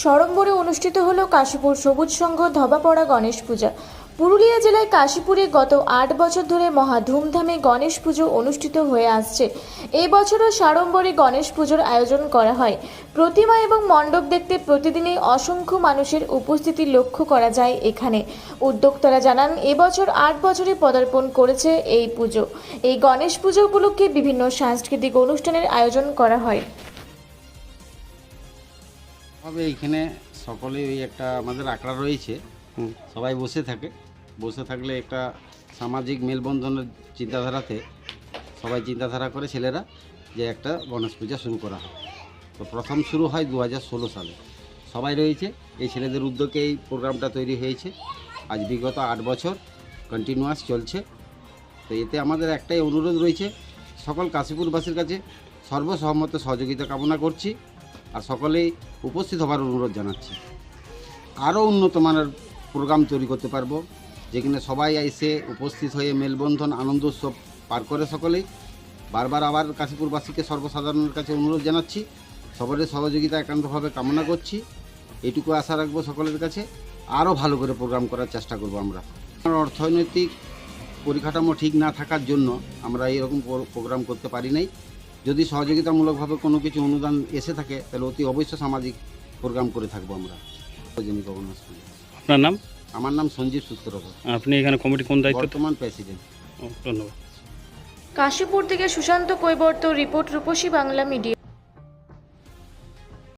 সড়ম্বরে অনুষ্ঠিত হল কাশীপুর সবুজ সংঘ ধবাপড়া গণেশ পূজা। পুরুলিয়া জেলায় কাশীপুরে গত আট বছর ধরে মহা ধুমধামে গণেশ পুজো অনুষ্ঠিত হয়ে আসছে। এই বছরও সাড়ম্বরে গণেশ পুজোর আয়োজন করা হয়। প্রতিমা এবং মণ্ডপ দেখতে প্রতিদিনই অসংখ্য মানুষের উপস্থিতি লক্ষ্য করা যায় এখানে। উদ্যোক্তারা জানান এবছর আট বছরে পদার্পণ করেছে এই পুজো। এই গণেশ পুজো উপলক্ষে বিভিন্ন সাংস্কৃতিক অনুষ্ঠানের আয়োজন করা হয়। তবে এইখানে সকলে ওই একটা আমাদের আঁকড়া রয়েছে। সবাই বসে থাকে। বসে থাকলে একটা সামাজিক মেলবন্ধনের চিন্তাধারাতে সবাই চিন্তাধারা করে ছেলেরা যে একটা গণেশ পূজা শুরু করা হয় তো প্রথম শুরু হয় দু হাজার ষোলো সালে। সবাই রয়েছে। এই ছেলেদের উদ্যোগে এই প্রোগ্রামটা তৈরি হয়েছে। আজ বিগত আট বছর কন্টিনিউয়াস চলছে। তো এতে আমাদের একটাই অনুরোধ রয়েছে সকল কাশীপুরবাসীর কাছে সর্বসহমতে সহযোগিতা কামনা করছি। আর সকলেই উপস্থিত হবার অনুরোধ জানাচ্ছি। আরও উন্নত মানের প্রোগ্রাম তৈরি করতে পারব, যেখানে সবাই এসে উপস্থিত হয়ে মেলবন্ধন, আনন্দ উৎসব পার করে সকলেই। বারবার আবার কাশীপুরবাসীকে সর্বসাধারণের কাছে অনুরোধ জানাচ্ছি, সকলের সহযোগিতা একান্তভাবে কামনা করছি। এটুকু আশা রাখব সকলের কাছে। আরও ভালো করে প্রোগ্রাম করার চেষ্টা করব আমরা অর্থনৈতিক পরিকাঠামো ঠিক না থাকার জন্য আমরা এরকম প্রো- প্রোগ্রাম করতে পারি নাই। যদি সহযোগিতামূলকভাবে কোনো কিছু অনুদান এসে থাকে তাহলে অতি অবশ্যই সামাজিক প্রোগ্রাম করে থাকব আমরা। গভর্নেন্স আপনার নাম? আমার নাম সঞ্জীব সুত্র আপনি এখানে কমিটি কোন দায়িত্ব? বর্তমান প্রেসিডেন্ট ধন্যবাদ। কাশীপুর থেকে সুশান্ত কৈবর্ত রিপোর্ট রূপসী বাংলা মিডিয়া